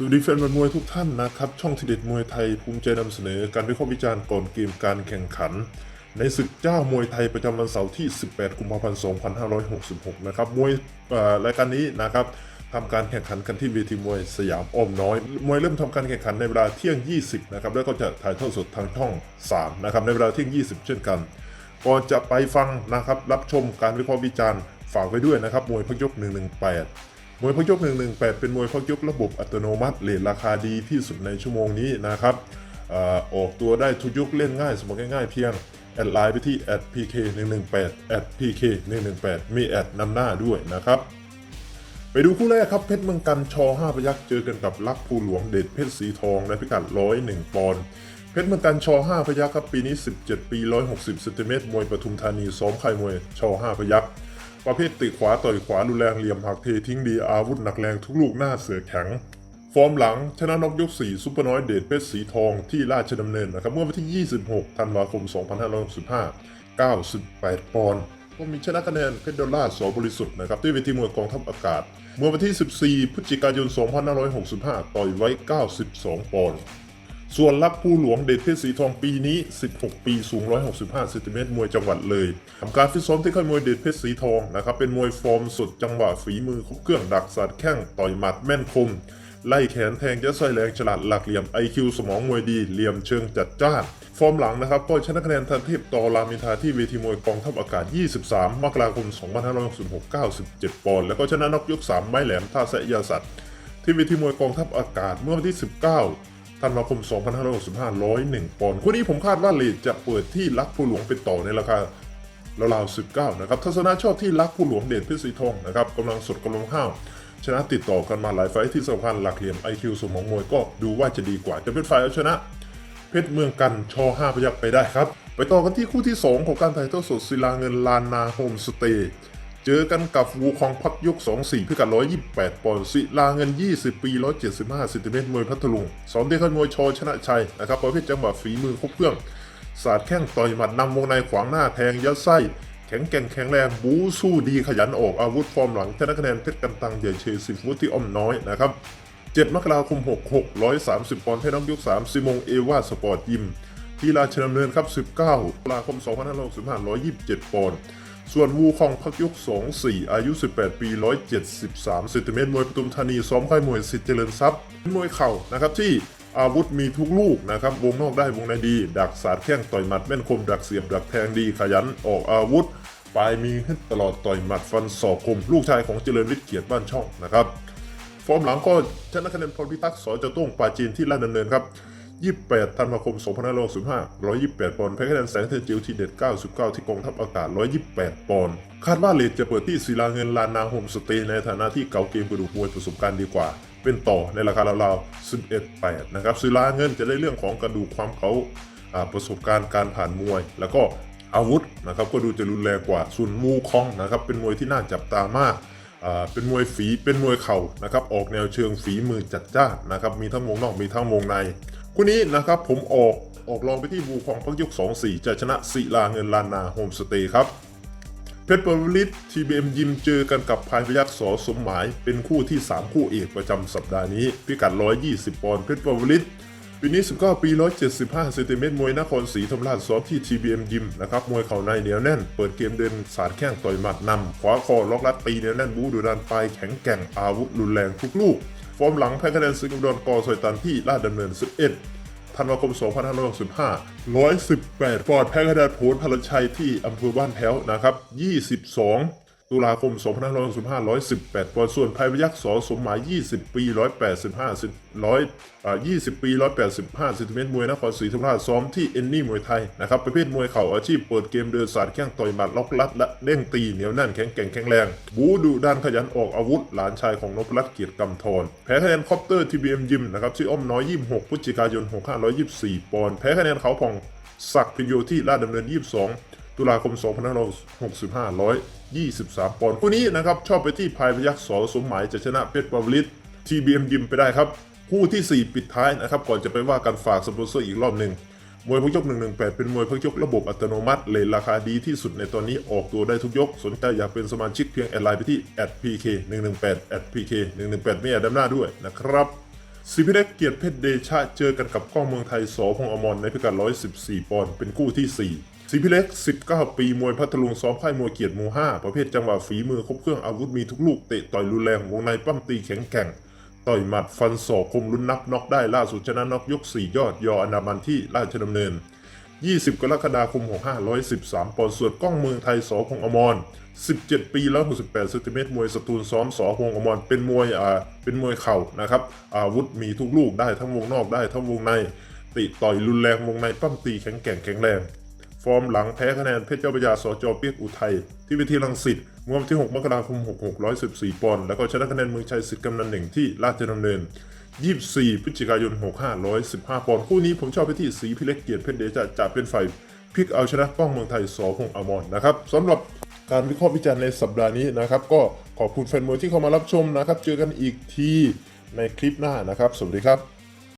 สวัสดีแฟนบอลมวยทุกท่านนะครับ ช่องทีเด็ดมวยไทยภูมิใจนำเสนอการวิเคราะห์วิจารณ์ก่อนเกมการแข่งขัน ในศึกเจ้ามวยไทยประจำวันเสาร์ที่ 18 กุมภาพันธ์ 2566 นะครับมวยรายการนี้นะครับทำการแข่งขันกันที่เวทีมวยสยามอ้อมน้อย มวยเริ่มทำการแข่งขันในเวลาเที่ยง 20 นะครับ แล้วก็จะถ่ายทอดสดทางช่อง 3 นะครับ ในเวลาเที่ยง 20 เช่นกัน ก่อนจะไปฟังนะครับ รับชมการวิเคราะห์วิจารณ์ ฝากไว้ด้วยนะครับ มวยพักยก118 มวยพักยก 118 เป็นมวยพักยกระบบอัตโนมัติเลทราคาดีที่สุดในชั่วโมงนี้นะครับอออกตัวได้ทุกยกเล่นง่ายสมองง่ายๆเพียง แอดไลน์ไปที่ @pk 118 @pk 118 มีแอดนำหน้าด้วยนะครับ ไปดูคู่แรกครับเพชรเมืองกันช5พยักเจอกันกับลักภูหลวงเดชเพชรสีทองในพิกัด 101 ปอนด์เพชรเมืองกันช5พยักครับปีนี้ 17 ปี 160เซนติเมตรมวยปทุมธานีซ้อมค่ายมวยช5พยัก ประเภทติขวาต่อยขวารุนแรงเหลี่ยมหักเททิ้งดีอาวุธหนักแรงทุกลูกหน้าเสือแข็ง ฟอร์มหลังชนะนกยก 4 ซุปเปอร์น้อยเดชเพชรสีทองที่ราชดำเนินนะครับเมื่อวันที่ 26 ธันวาคม 2565 98 ปอนด์ก็มีชนะคะแนนเพชรดอลลาร์สบริสุทธิ์นะครับที่เวทีมวยกองทัพอากาศ เมื่อวันที่ 14 พฤศจิกายน 2565 ต่อยไว้ 92 ปอนด์ ส่วนลักผู้หลวงเดชเพชรสีทองปีนี้ 16 ปีสูง 165เซนติเมตรมวยจังหวัดเลยทำการฟิตซ้อมที่ค่ายมวยเดชเพชรสีทองนะครับเป็นมวยฟอร์มสุดจังหวะฝีมือครบเครื่องดักสัดแข้งต่อยหมัดแม่นคม ไล่แขนแทงยัดไส้แรงฉลาดหลักเหลี่ยม IQ สมองมวยดีเหลี่ยมเชิงจัดจ้านฟอร์มหลังนะครับก็ชนะคะแนนทันเทพต่อรามินทาที่เวทีมวยกองทัพอากาศ 23 มกราคม 2566 97 ปอนด์แล้วก็ชนะนอกยก 3 ไม้แหลมท่าแสยาสัตว์ที่เวทีมวยกองทัพอากาศเมื่อวันที่ 19 ธันวาคม 2565 101 ปอนด์คู่นี้ผมคาดว่าเลทจะเปิดที่ลักผู้หลวงเป็นต่อในราคาราวๆ19 นะครับ ทัศนะชอบที่ลักผู้หลวงเดชเพชรสีทองนะครับกำลังสดกำลังห้าวชนะติดต่อกันมาหลายไฟท์ที่สำคัญหลักเหลี่ยม IQ สมองมวยก็ดูว่าจะดีกว่า จะเป็นฝ่ายเอาชนะ เพชรเมืองกันชอ5พยักไปได้ครับ ไปต่อกันที่คู่ที่ 2 ของการถ่ายทอดสดศิลาเงินลานนาโฮมสเตย์ เจอกันกับวูคองพักยก2-4 พิกัด 128 ปอนด์ศิลาเงิน 20 ปี 175เซนติเมตรมวยพัทลุงสอนเด็กขมวยชอชนะชัยนะครับประเภทจังหวะฝีมือครบเครื่องสาดแข้งต่อยหมัดนำวงในขวางหน้าแทงยัดไส้ แข็งแกร่งแข็งแรงบูสู้ดีขยันออกอาวุธฟอร์มหลังชนะคะแนนเพชรกันตังใหญ่เชยสิฟุตที่อ้อมน้อยนะครับ7มกราคม 66 130 ปอนด์เพชรน้ำยก3ซิมงเอวาสปอร์ตยิมที่ราชดำเนินครับ 19ตุลาคม 2565 127 ปอนด์ ส่วนวูคองพักยุก2-4 อายุ 18 ปี 173เซนติเมตรมวยปทุมธานี ซ้อมค่ายมวยสิทธิเจริญทรัพย์เป็นมวยเข่านะครับที่อาวุธมีทุกลูกนะครับ วงนอกได้วงในดี ดักสาดแข้งต่อยหมัดแม่นคม ดักเสียบ ดักแทงดีขยันออกอาวุธปลายมีฮึดตลอดต่อยหมัดฟันศอกคม ลูกชายของเจริญวิทย์เกียรติบ้านช่องนะครับ ฟอร์มหลังก็ชนะคะแนนพรพิทักษ์สอจะต้งปาจีนที่ลาดดำเนินครับ 28 ธันวาคม 2565 128 ปอนด์แพ้คะแนนแสงเทนจิวทีเด็ด 99 ที่กองทัพอากาศ 128 ปอนด์ คาดว่าเลทจะเปิดที่ศิลาเงินลานนาโฮมสเตย์ในฐานะที่เก่าเกมกระดูกมวยประสบการณ์ดีกว่า เป็นต่อในราคาราวๆ 11 8 นะครับศิลาเงินจะได้เรื่องของกระดูกความเขาประสบการณ์การผ่านมวย แล้วก็อาวุธนะครับก็ดูจะรุนแรงกว่า ส่วนมูคองนะครับเป็นมวยที่น่าจับตามากเป็นมวยฝีเป็นมวยเข่านะครับออกแนวเชิงฝีมือจัดจ้านนะครับมีทั้งวงนอกมีทั้งวงใน คู่นี้นะครับผมออกออกลองไปที่บูคองพักยก2-4 จะชนะศิลาเงินลานนาโฮมสเตย์ครับเพชรปวลิตทีบีเอ็มยิมเจอกันกับพายพยักษ์สอสมหมาย เป็นคู่ที่ 3 คู่เอกประจำสัปดาห์นี้ พิกัด 120 ปอนด์เพชรปวลิตปีนี้ 19 ปี 175เซนติเมตรมวยนครศรีธรรมราชซ้อมที่ TBM ยิมนะครับ มวยเข่าในเหนียวแน่น เปิดเกมเดินสาดแข้งต่อยหมัดนำขวาคอล็อกลัดตีเหนียวแน่นบูดุดันปลายแข็งแกร่งอาวุธรุนแรงทุกลูก ฟอร์มหลังแพ้คะแนนซึงอุดรกอซอยตันที่ลาดดำเนิน 11 ธันวาคม 2565 118ปอนด์แพ้คะแนนโผลพลชัยที่อำเภอบ้านแพ้วนะครับ 22 ตุลาคม 2565 118ปอนด์ส่วนภัยพยักษ์สอสมหมาย 20 ปี 185ซน100อ่า20 ปี 185ซนติเมตรมวยนครศรีธรรมราชซ้อมที่เอนนี่มวยไทยนะครับประเภทมวยเข่าอาชีพเปิดเกมเดินสาดแข้งต่อยหมัดล็อกลัดและเด้งตีเหนียวแน่นแข็งแกร่งแข็งแรง บูดุดันขยันออกอาวุธ หลานชายของนพรัตน์เกียรติกำธรแพ้คะแนนคอปเตอร์ทีบีเอ็มยิมนะครับชื่ออ้อมน้อย 26พฤศจิกายน6524 ปอนด์แพ้คะแนนเขาผ่องศักดิ์พิญโยที่ลาดดำเนิน 22 ตุลาคม 2565 123 ปอนด์คู่นี้นะครับชอบไปที่พายพยักษ์สอสมหมายจะชนะเพชรปาวลิตทีบีเอ็มยิมไปได้ครับ คู่ทีสี่4 ปิดท้ายนะครับ ก่อนจะไปว่ากันฝากสปอนเซอร์อีกรอบหนึ่งมวยพักยก 118 เป็นมวยพักยกระบบอัตโนมัติเลทราคาดีที่สุดในตอนนี้ออกตัวได้ทุกยก สนใจอยากเป็นสมาชิกเพียงแอดไลน์ไปที่ @pk 118 @pk 118ไม่แอดดำหน้าด้วยนะครับสิพิเล็กเกียรติเพชรเดชะเจอกันกับกล้องเมืองไทยสอพงอมรในพิกัด 114 ปอนด์เป็นคู่ที่ 4 สิพิเล็ก 19 ปี มวยพัทลุงซ้อมค่ายมวยเกียรติหมู5ประเภทจังหวะฝีมือครบเครื่องอาวุธมีทุกลูกเตะต่อยรุนแรงวงในปั้มตีแข็งแกร่ง ต่อยหมัดฟันศอกคมลุ้นนับน็อกได้ล่าสุดชนะน็อกยก 4 ยอดยออนามันที่ราชดำเนิน 20 กรกฎาคม6513 ปอนด์ส่วนกล้องเมืองไทยสอพงอมร 17 ปีแล้ว68เซนติเมตรมวยสตูลซ้อมสอพงอมรเป็นมวยอ่าเป็นมวยเข่านะครับอาวุธมีทุกลูกได้ทั้งวงนอกได้ทั้งวงในติต่อยรุนแรงวงในปั้มตีแข็งแกร่งแข็งแรง ฟอร์มหลังแพ้คะแนนเพชรเจ้าพระยาสจเปียกอุทัยที่เวทีรังสิตเมื่อวันที่ 6 มกราคม 6614 ปอนด์แล้วก็ชนะคะแนนเมืองชัยสิทธิ์กำนันหนึ่งที่ราชดำเนิน 24 พฤศจิกายน 65 115 ปอนด์คู่นี้ผมชอบไปที่สีพิเล็กเกียรติเพชรเดชะจะเป็นฝ่ายพลิกเอาชนะกล้องเมืองไทยสอพงอมรนะครับสำหรับการวิเคราะห์วิจารณ์ในสัปดาห์นี้นะครับ ก็ขอบคุณแฟนมวยที่เข้ามารับชมนะครับ เจอกันอีกทีในคลิปหน้านะครับ สวัสดีครับ